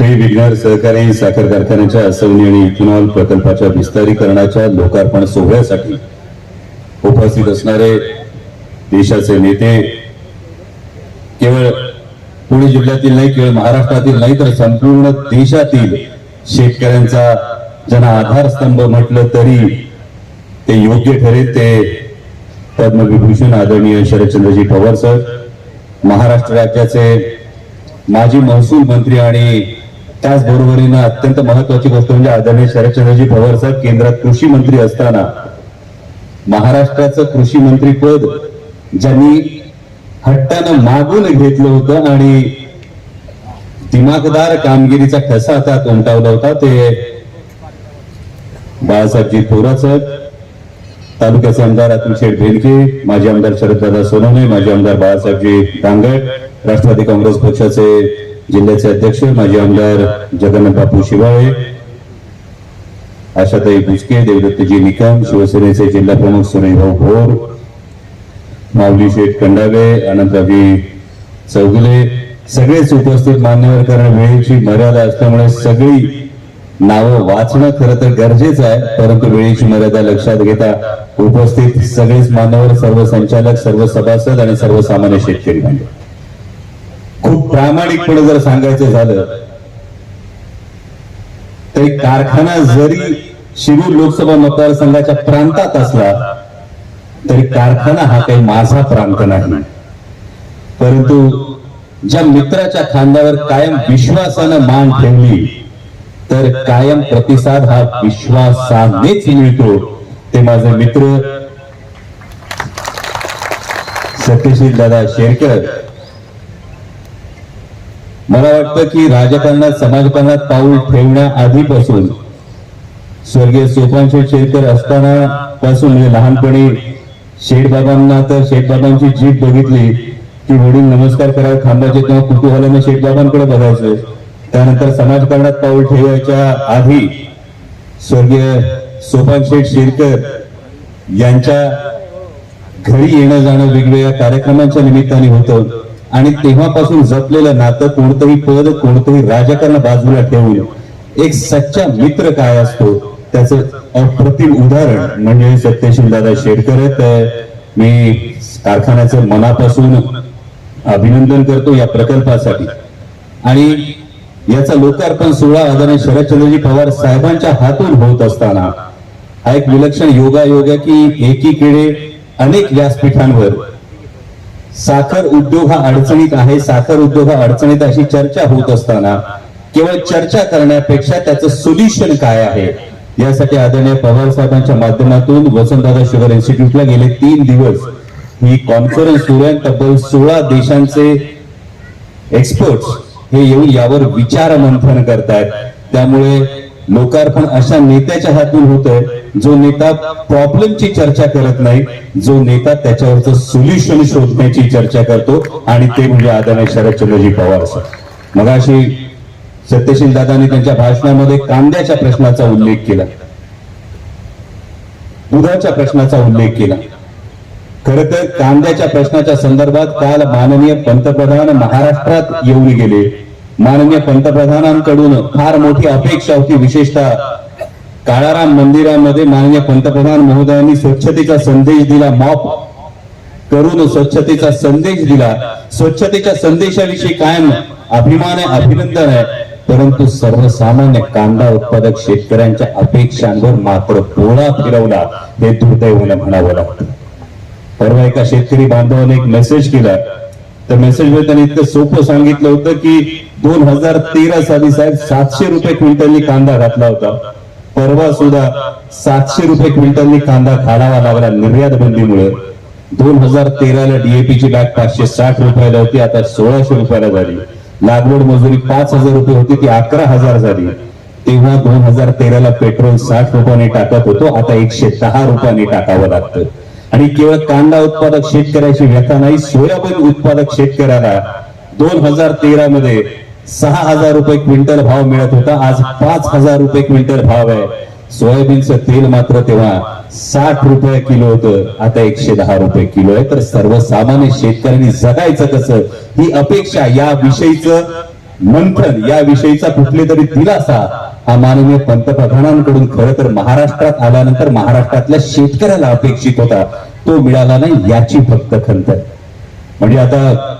श्री विघ्नर सहकारी साखर कारखान्याच्या असवणी आणि इथेनॉल प्रकल्पाच्या विस्तारीकरणाच्या लोकार्पण सोहळ्यासाठी उपस्थित असणारे देशाचे नेते केवळ पुणे जिल्ह्यातील नाही केवळ महाराष्ट्रातील नाही तर संपूर्ण देशातील शेतकऱ्यांचा ज्यांना आधारस्तंभ म्हटलं तरी ते योग्य ठरेल ते पद्मविभूषण आदरणीय शरदचंद्रजी पवार सर महाराष्ट्र राज्याचे माजी महसूल मंत्री आणि त्याचबरोबरीनं अत्यंत महत्वाची गोष्ट म्हणजे आदरणीय शरदचंद्रजी पवार साहेब केंद्रात कृषी मंत्री असताना महाराष्ट्राचं कृषी मंत्री पद ज्यांनी हट्टानं मागून घेतलं होतं आणि दिमागदार कामगिरीचा ठसा त्यात उमटावला होता ते बाळासाहेबजी थोरात साहेब तालुक्याचे आमदार अतुल शेठ भेलके माजी आमदार शरददादा सोनवणे माजी आमदार बाळासाहेबजी डांगड राष्ट्रवादी काँग्रेस पक्षाचे जिल्ह्याचे अध्यक्ष माजी आमदार जगन्नाथ बापू शिवाळे आशाताई बुचके देवदत्तजी निकम शिवसेनेचे जिल्हा प्रमुख सुनीलभाऊ भोर माऊली शेठ कंडावे अनंतराजी चौगुले सगळेच उपस्थित मान्यवर कारण वेळेची मर्यादा असल्यामुळे सगळी नावं वाचणं खरं तर गरजेचं आहे परंतु वेळेची मर्यादा लक्षात घेता उपस्थित सगळेच मान्यवर सर्व संचालक सर्व सभासद आणि सर्वसामान्य शेतकरी म्हणजे खूप प्रामाणिकपणे जर सांगायचं झालं तरी कारखाना जरी शिरूर लोकसभा मतदारसंघाच्या प्रांतात असला तरी कारखाना हा काही माझा प्रांत नाही. परंतु ज्या मित्राच्या खांद्यावर कायम विश्वासानं मान ठेवली तर कायम प्रतिसाद हा विश्वासानेच मिळतो. ते माझे मित्र सत्यशील दादा शेरकर मला वाटतं की राजकारणात समाजकारणात पाऊल ठेवण्या आधीपासून स्वर्गीय सोपानशेठ शेरकर असताना पासून म्हणजे लहानपणी शेठबाबांना तर शेठबाबांची जीप बघितली की वडील नमस्कार करायला थांबायचे तेव्हा कुतूहलाने शेठबाबांकडे बघायचं. त्यानंतर समाजकारणात पाऊल ठेवायच्या आधी स्वर्गीय सोपान शेठ शेरकर यांच्या घरी येणं जाणं वेगवेगळ्या कार्यक्रमांच्या निमित्ताने होतं. आणि तेव्हापासून जपलेलं नातं कोणतंही पद कोणतंही राजकारण बाजूला ठेवून एक सच्चा मित्र काय असतो त्याचं अप्रतिम उदाहरण म्हणजे सत्यशील दादा शेडकर मी कारखान्याचं मनापासून अभिनंदन करतो या प्रकल्पासाठी. आणि याचा लोकार्पण सोहळा आदरणीय शरदचंद्रजी पवार साहेबांच्या हातून होत असताना हा एक विलक्षण योगायोग आहे की एकीकडे अनेक व्यासपीठांवर साखर उद्योग हा अडचणीत आहे. साखर उद्योग हा अडचणीत अशी चर्चा होत असताना केवळ चर्चा करण्यापेक्षा त्याचं सोल्युशन काय आहे? यासाठी आदरणीय पवार साहेबांच्या माध्यमातून वसंतदादा शुगर इन्स्टिट्यूटला गेले तीन दिवस ही कॉन्फरन्स सुरू आहे. तब्बल सोळा देशांचे एक्सपर्ट्स हे येऊन यावर विचार मंथन करतायत. त्यामुळे लोकार्पण अशा नेत्याच्या हातून होत आहे जो नेता प्रॉब्लेमची चर्चा करत नाही जो नेता त्याच्यावरचं सोल्युशन शोधण्याची चर्चा करतो आणि ते म्हणजे आदरणीय शरदचंद्रजी पवार सर. मग अशी सत्यशील दादांनी त्यांच्या भाषणामध्ये कांद्याच्या प्रश्नाचा उल्लेख केला. दुधाच्या प्रश्नाचा उल्लेख केला. खर तर कांद्याच्या प्रश्नाच्या संदर्भात काल माननीय पंतप्रधान महाराष्ट्रात येऊन गेले. माननीय पंतप्रधानांकडून फार मोठी अपेक्षा होती विशेषतः काळाराम मंदिरामध्ये माननीय पंतप्रधान महोदयांनी स्वच्छतेचा संदेश दिला मॉप करून स्वच्छतेचा संदेश दिला. स्वच्छतेच्या संदेशाविषयी कायम अभिमान आहे अभिनंदन आहे परंतु सर्वसामान्य कांदा उत्पादक शेतकऱ्यांच्या अपेक्षांवर मात्र पोळा फिरवला. हे दुर्दैवाने म्हणावं लागतं. परवा एका शेतकरी बांधवाने एक मेसेज केला त्या मेसेजमध्ये त्यांनी इतकं सोपं सांगितलं होतं की दोन हजार तेरा साली साहेब सातशे रुपये क्विंटलनी कांदा घातला होता. परवा सुद्धा सातशे रुपये क्विंटलनी कांदा घालावा लागला निर्यात बंदीमुळे दोन हजार तेराला डीएपीची बॅग पाचशे साठ रुपयाला होती आता सोळाशे रुपयाला झाली. लागवड मजुरी पाच हजार रुपये होती ती अकरा हजार झाली. तेव्हा दोन हजार तेराला पेट्रोल साठ रुपयाने टाकत होतो आता एकशे दहा रुपयाने टाकावं लागतं. आणि केवळ कांदा उत्पादक शेतकऱ्याची व्यथा नाही सोयाबीन उत्पादक शेतकऱ्याला दोन हजार तेरा मध्ये सहा हजार रुपये क्विंटल भाव मिळत होता. आज पाच हजार रुपये क्विंटल भाव आहे. सोयाबीनचं तेल मात्र तेव्हा साठ रुपये किलो होतं. आता एकशे दहा रुपये किलो आहे. तर सर्वसामान्य शेतकऱ्यांनी जगायचं कसं? ही अपेक्षा या विषयीचं मंथन या विषयीचा कुठले तरी दिलासा हा माननीय पंतप्रधानांकडून खरं तर महाराष्ट्रात आल्यानंतर महाराष्ट्रातल्या शेतकऱ्याला अपेक्षित होता. तो मिळाला नाही याची फक्त खंत. म्हणजे आता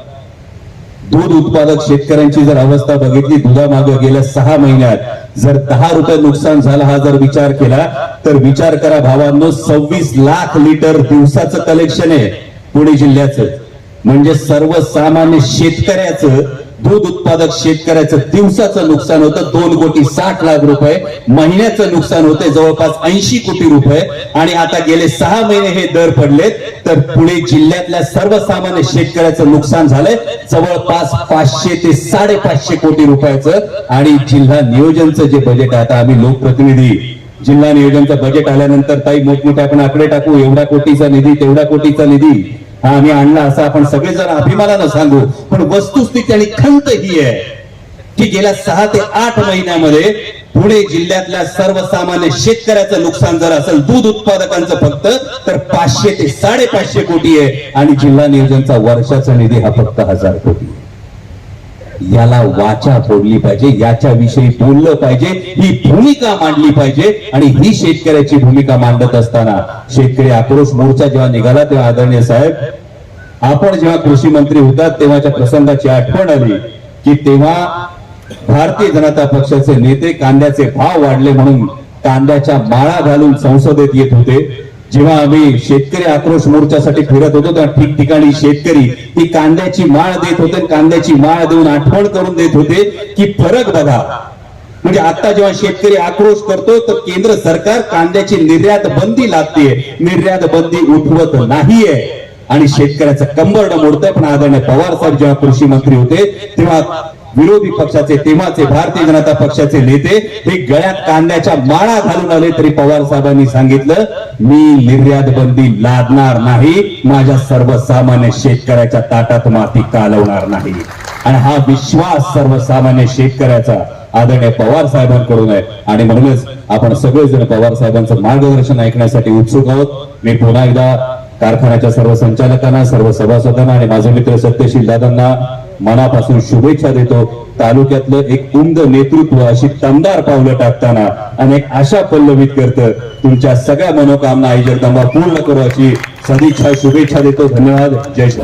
दूध उत्पादक शेतकऱ्यांची जर अवस्था बघितली दुधामागे गेल्या सहा महिन्यात जर दहा रुपये नुकसान झालं हा जर विचार केला तर विचार करा भावांनो सव्वीस लाख लिटर दिवसाचं कलेक्शन आहे पुणे जिल्ह्याचं. म्हणजे सर्वसामान्य शेतकऱ्याचं दूध उत्पादक शेतकऱ्याचं दिवसाचं नुकसान होतं. दोन कोटी साठ लाख रुपये. महिन्याचं नुकसान होते जवळपास ऐंशी कोटी रुपये. आणि आता गेले सहा महिने हे दर पडलेत. तर पुणे जिल्ह्यातल्या सर्वसामान्य शेतकऱ्याचं नुकसान झालंय. जवळपास पाचशे ते साडेपाचशे कोटी रुपयाचं. आणि जिल्हा नियोजनचं जे बजेट आहे आता आम्ही लोकप्रतिनिधी. जिल्हा नियोजनचं बजेट आल्यानंतर काही मोठमोठे आपण आकडे टाकू. एवढा कोटीचा निधी तेवढा कोटीचा निधी. हा आम्ही आणला असं आपण सगळेजण अभिमानानं सांगू पण वस्तुस्थिती आणि खंत ही आहे की गेल्या सहा ते आठ महिन्यामध्ये पुणे जिल्ह्यातल्या सर्वसामान्य शेतकऱ्याचं नुकसान जर असेल दूध उत्पादकांचं फक्त तर पाचशे ते साडेपाचशे कोटी आहे आणि जिल्हा नियोजनचा वर्षाचा निधी हा फक्त हजार कोटी आहे. याला वाचा फोडली पाहिजे याच्याविषयी बोललं पाहिजे ही भूमिका मांडली पाहिजे आणि ही शेतकऱ्याची भूमिका मांडत असताना शेतकरी आक्रोश मोर्चा जेव्हा निघाला तेव्हा आदरणीय साहेब आपण जेव्हा कृषी मंत्री होतात तेव्हाच्या प्रसंगाची आठवण आली की तेव्हा भारतीय जनता पक्षाचे नेते कांद्याचे भाव वाढले म्हणून कांद्याच्या माळा घालून संसदेत येत होते. जेव्हा आम्ही शेतकरी आक्रोश मोर्चासाठी फिरत होतो तेव्हा ठिकठिकाणी शेतकरी ही कांद्याची माळ देत होते कांद्याची माळ देऊन आठवण करून देत होते की फरक बघा. म्हणजे आता जेव्हा शेतकरी आक्रोश करतो तर केंद्र सरकार कांद्याची निर्यात बंदी लागते निर्यात बंदी उठवत नाहीये. आणि शेतकऱ्याचं कंबरड मोडतंय. पण आदरणीय पवार साहेब जेव्हा कृषी मंत्री होते तेव्हा विरोधी पक्षाचे तेव्हाचे भारतीय जनता पक्षाचे नेते हे गळ्यात कांद्याच्या माळा घालून आले तरी पवार साहेबांनी सांगितलं मी निर्यात बंदी लादणार नाही. माझ्या सर्वसामान्य शेतकऱ्याच्या ताटात माती कालवणार नाही. आणि हा विश्वास सर्वसामान्य शेतकऱ्याचा आदरणीय पवार साहेबांकडून आहे. आणि म्हणूनच आपण सगळेजण पवार साहेबांचं मार्गदर्शन ऐकण्यासाठी उत्सुक आहोत. मी पुन्हा एकदा कारखान्याच्या सर्व संचालकांना सर्व सभासदांना आणि माझे मित्र सत्यशील दादांना मनापासून शुभेच्छा देतो. तालुक्यातलं एक उमद नेतृत्व अशी दमदार पावलं टाकताना आणि एक आशा पल्लवित करतं. तुमच्या सगळ्या मनोकामना आई जगदंबा पूर्ण करू अशी सदिच्छा शुभेच्छा देतो. धन्यवाद. जय श्री